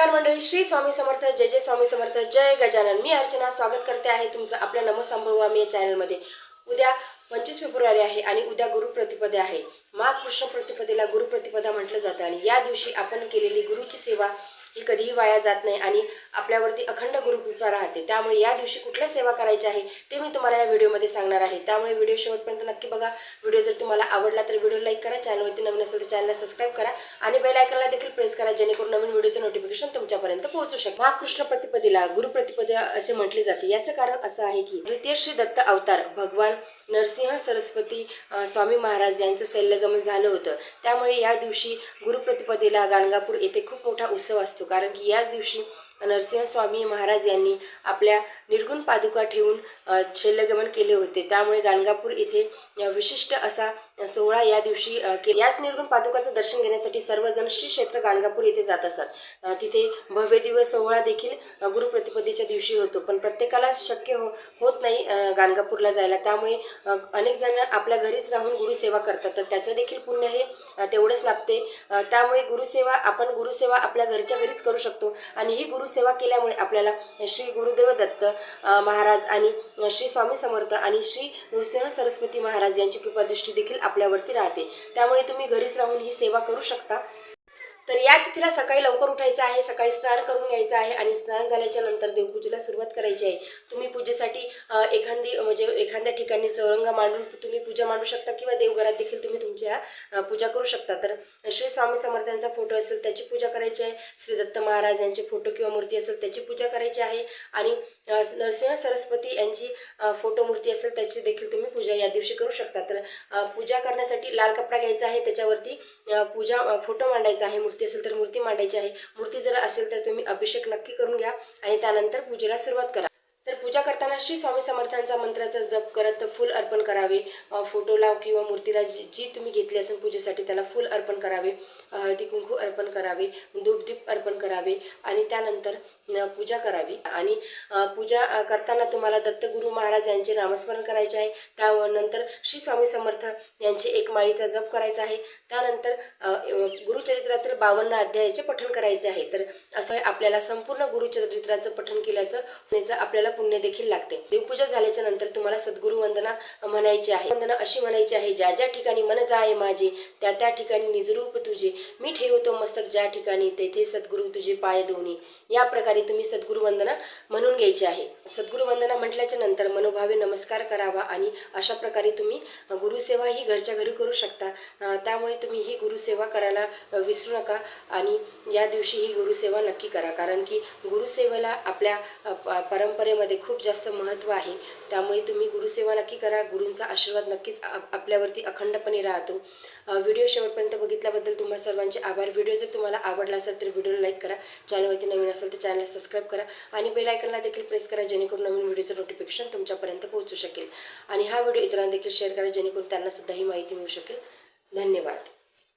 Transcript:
नमस्कार मंडळी श्री स्वामी समर्थ जय जय स्वामी समर्थ जय गजानन. मी अर्चना स्वागत करते आहे तुमचं आपल्या नमसंभवामी या चॅनलमध्ये. उद्या पंचवीस फेब्रुवारी आहे आणि उद्या गुरुप्रतिपदा आहे. माघ कृष्ण प्रतिपदेला गुरुप्रतिपदा म्हटलं जातं आणि या दिवशी आपण केलेली गुरुची सेवा ही कधीही वाया जात नाही आणि आपल्यावरती अखंड गुरुकृपा राहते. त्यामुळे या दिवशी कुठल्या सेवा करायची आहे ते मी तुम्हाला या व्हिडिओमध्ये सांगणार आहे. त्यामुळे व्हिडिओ शेवटपर्यंत नक्की बघा. व्हिडिओ जर तुम्हाला आवडला तर व्हिडिओ लाईक करा चॅनलवरती नवीन असेल तर चॅनलला सबस्क्राईब करा आणि बेल आयकनला देखील प्रेस करा जेणेकरून नवीन व्हिडिओचं नोटिफिकेशन तुमच्यापर्यंत पोहोचू शकेल. महाकृष्ण प्रतिपदेला गुरुप्रतिपदा असे म्हटले जाते. याचं कारण असं आहे की द्वितीय श्री दत्त अवतार भगवान नरसिंह सरस्वती स्वामी महाराज यांचं शैल्यगमन झालं होतं. त्यामुळे या दिवशी गुरुप्रतिपदेला गाणगापूर येथे खूप मोठा उत्सव असतो. कारण की याच दिवशी नरसिंह स्वामी महाराज यांनी आपल्या निर्गुण पादुका ठेवून शल्यगमन केले होते. त्यामुळे गाणगापूर येथे विशिष्ट असा सोहळा या दिवशी के याच निर्गुण पादुकाचं दर्शन घेण्यासाठी सर्वजण श्री क्षेत्र गाणगापूर येथे जात असतात. तिथे भव्य दिवस सोहळा देखील गुरुप्रतिपदेच्या दिवशी होतो. पण प्रत्येकाला शक्य हो होत नाही गाणगापूरला जायला. त्यामुळे अनेक जण आपल्या घरीच राहून गुरुसेवा करतात. तर त्याचं देखील पुण्य हे तेवढंच लाभते. त्यामुळे गुरुसेवा आपण गुरुसेवा आपल्या घरच्या घरीच करू शकतो. आणि ही गुरु गुरुसेवा केल्यामुळे आपल्याला श्री गुरुदेव दत्त महाराज आणि श्री स्वामी समर्थ आणि श्री नृसिंह सरस्वती महाराज यांची कृपादृष्टी देखील आपल्यावरती राहते. त्यामुळे तुम्ही घरीच राहून ही सेवा करू शकता. तर या तिथीला सकाळी लवकर उठायचं आहे सकाळी स्नान करून घ्यायचं आहे आणि स्नान झाल्याच्यानंतर देवपूजेला सुरुवात करायची आहे. तुम्ही पूजेसाठी एखादी म्हणजे एखाद्या ठिकाणी चौरंग मांडून तुम्ही पूजा मांडू शकता किंवा देवघरात देखील तुम्ही तुमच्या पूजा करू शकता. तर श्री स्वामी समर्थांचा फोटो असेल त्याची पूजा करायची आहे. श्री दत्त महाराज यांचे फोटो किंवा मूर्ती असेल त्याची पूजा करायची आहे. आणि नरसिंह सरस्वती यांची फोटो मूर्ती असेल त्याची देखील तुम्ही पूजा या दिवशी करू शकता. तर पूजा करण्यासाठी लाल कपडा घ्यायचा आहे त्याच्यावरती पूजा फोटो मांडायचा आहे. मूर्ती असेल तर मूर्ती मांडायची आहे. मूर्ती जर असेल तर तुम्ही अभिषेक नक्की करून घ्या आणि त्यानंतर पूजेला सुरुवात करा. पूजा करताना श्री स्वामी समर्थांचा मंत्राचा जप करत फुल अर्पण करावे. फोटोला किंवा मूर्तीला जी जी तुम्ही घेतली असेल पूजेसाठी त्याला फुल अर्पण करावे. हळदी कुंकू अर्पण करावे धूपदीप अर्पण करावे आणि त्यानंतर पूजा करावी. आणि पूजा करताना तुम्हाला दत्तगुरु महाराज यांचे नामस्मरण करायचे आहे. त्यानंतर श्री स्वामी समर्थ यांचे एक माळीचा जप करायचा आहे. त्यानंतर गुरुचरित्रातील बावन्न अध्यायाचे पठण करायचे आहे. तर असं आपल्याला संपूर्ण गुरुचरित्राचं पठण केल्याचं त्याचं आपल्याला पुण्य देखील लागते. देवपूजा झाल्याच्यानंतर तुम्हाला सद्गुरु वंदना म्हणायची आहे. वंदना अशी म्हणायची आहे ज्या ज्या ठिकाणी मन जाय माझे त्या त्या ठिकाणी निजरूप तुझे. मी ठेवतो मस्तक ज्या ठिकाणी तेथे सद्गुरू तुझे पाय दोन्ही. या प्रकारे तुम्ही सद्गुरु वंदना म्हणून घ्यायची आहे. सद्गुरु वंदना म्हटल्याच्या नंतर मनोभावे नमस्कार करावा आणि अशा प्रकारे तुम्ही गुरुसेवा ही घरच्या घरी करू शकता. त्यामुळे तुम्ही ही गुरुसेवा करायला विसरू नका आणि या दिवशी ही गुरुसेवा नक्की करा. कारण की गुरुसेवेला आपल्या प- परंपरेमध्ये खूप जास्त महत्त्व आहे. त्यामुळे तुम्ही गुरुसेवा नक्की करा. गुरूंचा आशीर्वाद नक्कीच आपल्यावरती अखंडपणे राहतो. व्हिडिओ शेवटपर्यंत बघितल्याबद्दल तुम्हा सर्वांचे आभार. व्हिडिओ जर तुम्हाला आवडला असेल तर व्हिडिओला लाईक करा. चॅनलवरती नवीन असेल तर चॅनलला सबस्क्राईब करा. आणि बेल आयकनला देखील प्रेस करा जेणेकरून नवीन व्हिडिओचं नोटिफिकेशन तुमच्यापर्यंत पोहोचू शकेल. आणि हा व्हिडिओ इतरांना देखील शेअर करा जेणेकरून त्यांनासुद्धा ही माहिती मिळू शकेल. धन्यवाद.